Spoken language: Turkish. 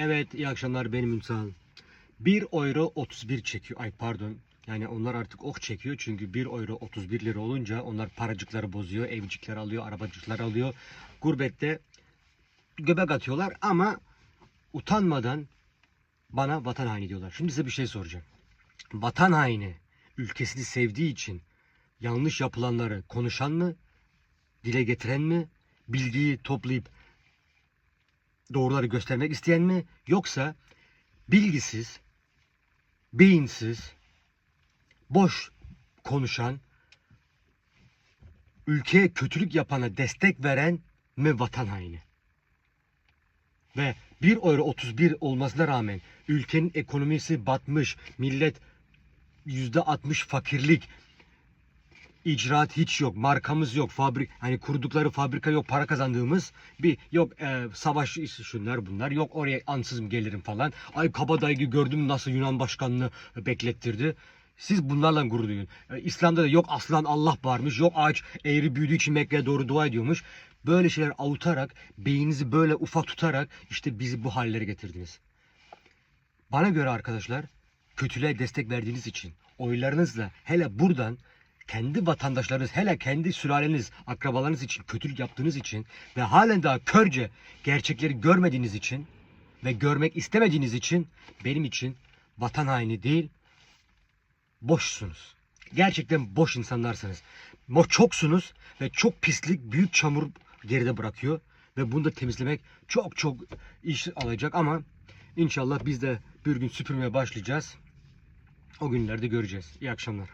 Evet iyi akşamlar benim Ünsal. 1 euro 31 çekiyor. Ay pardon. Yani onlar artık ok çekiyor. Çünkü 1 euro 31 lira olunca onlar paracıkları bozuyor. Evcikler alıyor, arabacıklar alıyor. Gurbette göbek atıyorlar ama utanmadan bana vatan haini diyorlar. Şimdi size bir şey soracağım. Vatan haini ülkesini sevdiği için yanlış yapılanları konuşan mı? Dile getiren mi? Bilgiyi toplayıp doğruları göstermek isteyen mi? Yoksa bilgisiz, beyinsiz, boş konuşan, ülkeye kötülük yapana destek veren mi vatan haini? Ve 1 euro 31 olmasına rağmen ülkenin ekonomisi batmış, millet %60 fakirlik, icraat hiç yok, markamız yok, fabrik hani kurdukları fabrika yok, para kazandığımız bir yok e, savaş şunlar bunlar yok oraya ansızın gelirim falan. Ay kabadayı gördüm nasıl Yunan başkanını beklettirdi. Siz bunlarla gurur duyun. E, İslam'da da yok aslan Allah varmış, yok ağaç eğri büyüdüğü için Mekke'ye doğru dua ediyormuş. Böyle şeyler avutarak, beyninizi böyle ufak tutarak işte bizi bu hallere getirdiniz. Bana göre arkadaşlar kötülüğe destek verdiğiniz için oylarınızla hele buradan kendi vatandaşlarınız hele kendi sülaleniz akrabalarınız için kötülük yaptığınız için ve halen daha körce gerçekleri görmediğiniz için ve görmek istemediğiniz için benim için vatan haini değil boşsunuz. Gerçekten boş insanlarsınız. Mo çoksunuz ve çok pislik, büyük çamur geride bırakıyor ve bunu da temizlemek çok çok iş alacak ama inşallah biz de bir gün süpürmeye başlayacağız. O günlerde göreceğiz. İyi akşamlar.